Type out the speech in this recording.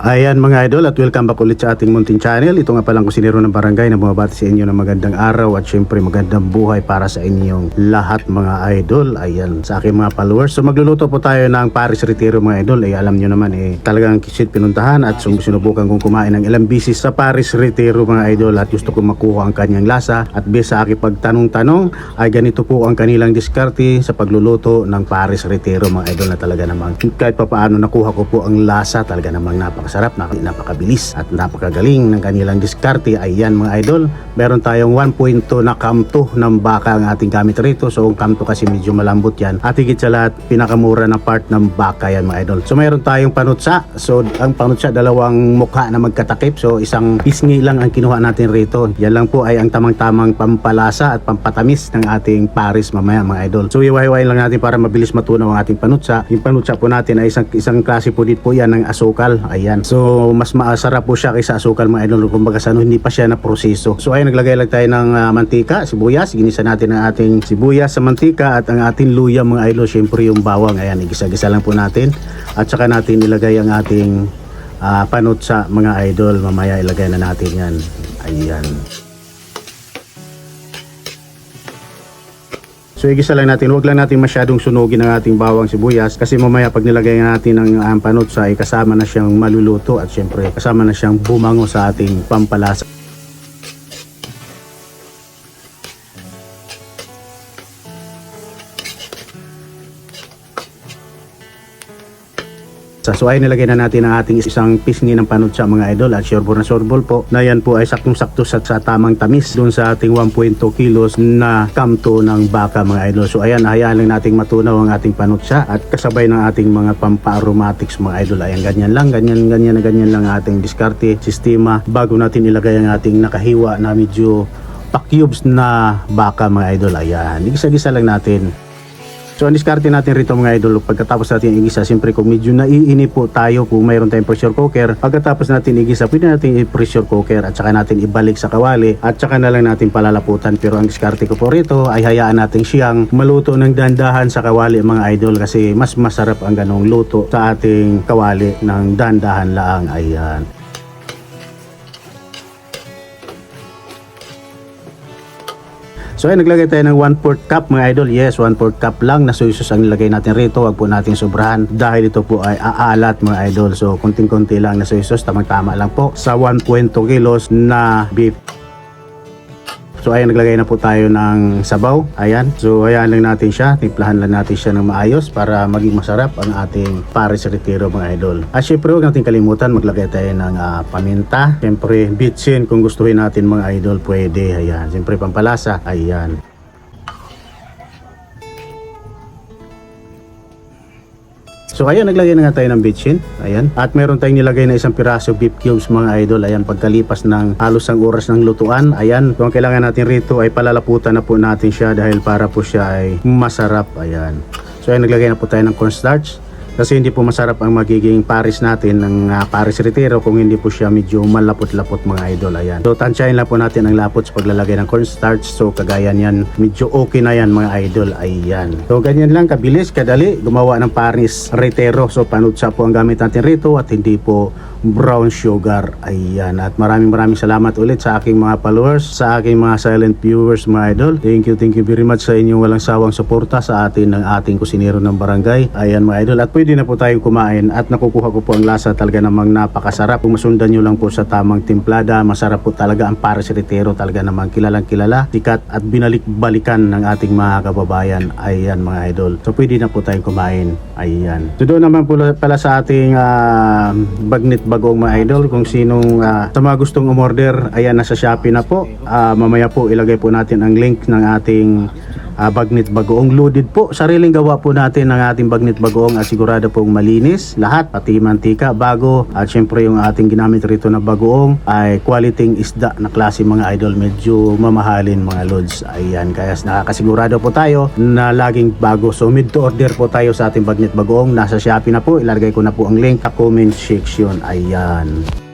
Ayan mga idol at welcome back ulit sa ating munting channel. Ito nga palang kusinero ng barangay na bumabati sa inyo ng magandang araw at syempre magandang buhay para sa inyong lahat mga idol. Ayan sa aking mga followers. So magluluto po tayo ng Paris Retiro mga idol. Eh alam nyo naman eh talagang kisit pinuntahan at sinubukan kong kumain ng ilang bisis sa Paris Retiro mga idol at gusto kong makuha ang kanyang lasa at base sa aking pagtanong-tanong ay ganito po ang kanilang diskarte sa pagluluto ng Paris Retiro mga idol na talaga namang kahit pa paano nakuha ko po ang lasa talaga namang napakasarap, napakabilis at napakagaling ng kanilang diskarte. Ayan mga idol, meron tayong 1.2 na kamto ng baka ang ating gamit rito. So ang kamto kasi medyo malambot yan. At higit sa lahat, pinakamura na part ng baka yan mga idol. So meron tayong panutsa. So ang panutsa, dalawang mukha na magkatakip. So isang pisngi lang ang kinuha natin rito. Yan lang po ay ang tamang-tamang pampalasa at pampatamis ng ating Paris mamaya mga idol. So iwahiwain lang natin para mabilis matunaw ang ating panutsa. Yung panutsa po natin ay isang, isang klase po din po yan ng asukal. Ayan. So mas masarap po siya kaysa asukal mga idol. Kumbaga sa ano, hindi pa siya na proseso. So ayun, naglagay lang tayo ng ah, mantika, sibuyas. Ginisa natin ang ating sibuyas sa mantika at ang ating luya mga idol. Syempre yung bawang. Ayan, igisa-gisa lang po natin. At saka natin ilagay ang ating ah, panutsa mga idol. Mamaya ilagay na natin yan. Ayan. So igisa lang natin, huwag lang natin masyadong sunugin ang ating bawang sibuyas kasi mamaya pag nilagay natin ang panutsa ay kasama na siyang maluluto at syempre kasama na siyang bumango sa ating pampalasa. Sa so ay nilagay na natin ang ating isang pisngi ng panutsa mga idol at sureball na sureball po na yan po ay saktong-sakto sa, sa tamang tamis doon sa ating 1.2 kilos na kamto ng baka mga idol. So ayan, hayaan lang nating matunaw ang ating panutsa at kasabay ng ating mga pampa-aromatics mga idol. Ayan, ganyan lang, ganyan, ganyan na ganyan lang ang ating diskarte, sistema bago natin ilagay ang ating nakahiwa na medyo pa-cubes na baka mga idol. Ayan, igisa-gisa lang natin. So ang diskarte natin rito mga idol pagkatapos natin igisa siyempre kung medyo naiinip po tayo kung mayroon tayong pressure cooker pagkatapos natin igisa pwede natin i-pressure cooker at saka natin ibalik sa kawali at saka na lang natin palalaputan. Pero ang diskarte ko po rito ay hayaan natin siyang maluto ng dandahan sa kawali mga idol kasi mas masarap ang ganong luto sa ating kawali ng dandahan laang. Ayan So ay naglagay tayo ng 1 4 cup mga idol. Yes, 1 4 cup lang na soy sauce ang nilagay natin rito. Huwag po natin sobrahan dahil ito po ay aalat mga idol. So kunting-kunti lang na soy sauce, tamang-tama lang po sa 1.2 kilos na beef. So ayan naglagay na po tayo ng sabaw. Ayan. So hayaan lang natin siya. Timplahan lang natin siya ng maayos para maging masarap ang ating Paris Retiro mga idol. At syempre huwag natin kalimutan maglagay tayo ng ah, paminta. Syempre bitsin kung gustuhin natin mga idol pwede. Ayan. Syempre pampalasa. Ayan. So ayan, naglagay na nga tayo ng bitchin. Ayan. At meron tayong nilagay na isang piraso beef cubes mga idol. Ayan, pagkalipas ng halos ang oras ng lutuan. Ayan, kung ang kailangan natin rito ay palalaputan na po natin siya dahil para po siya ay masarap. Ayan. So ayan, naglagay na po tayo ng cornstarch. Kasi hindi po masarap ang magiging Paris natin ng ah, Paris Retiro kung hindi po siya medyo malapot-lapot mga idol. Ayan. So tansyahin lang po natin ang lapot sa paglalagay ng cornstarch. So kagaya niyan, medyo okay na yan mga idol. Ayan. So ganyan lang, kabilis, kadali, gumawa ng Paris Retiro. So panutsa po ang gamit natin rito at hindi po brown sugar. Ayan. At maraming maraming salamat ulit sa aking mga followers, sa aking mga silent viewers mga idol. Thank you, thank you very much sa inyong walang sawang suporta sa atin ng ating kusinero ng barangay. Ayan mga idol. At pwede na po tayong kumain at nakukuha ko po ang lasa talaga namang napakasarap. Kung masundan nyo lang po sa tamang timplada, masarap po talaga ang Paris Retiro. Talaga namang kilalang kilala, sikat at binalik-balikan ng ating mga kababayan. Ayan mga idol. So pwede na po tayong kumain. Ayan. So doon naman po pala sa ating ah, bagnit bagong mga idol kung sinong ah, sa mga gustong umorder ayan nasa Shopee na po. Ah, mamaya po ilagay po natin ang link ng ating ah, bagnit bagoong. Loaded po. Sariling gawa po natin ng ating bagnit bagoong at sigurado pong malinis. Lahat pati mantika bago. At syempre yung ating ginamit rito na bagoong ay quality isda na klase mga idol. Medyo mamahalin mga lods. Ayan kaya nakakasigurado po tayo na laging bago. So mid to order po tayo sa ating bagnit bagoong. Nasa Shopee na po. Ilalagay ko na po ang link sa comment section. Ayan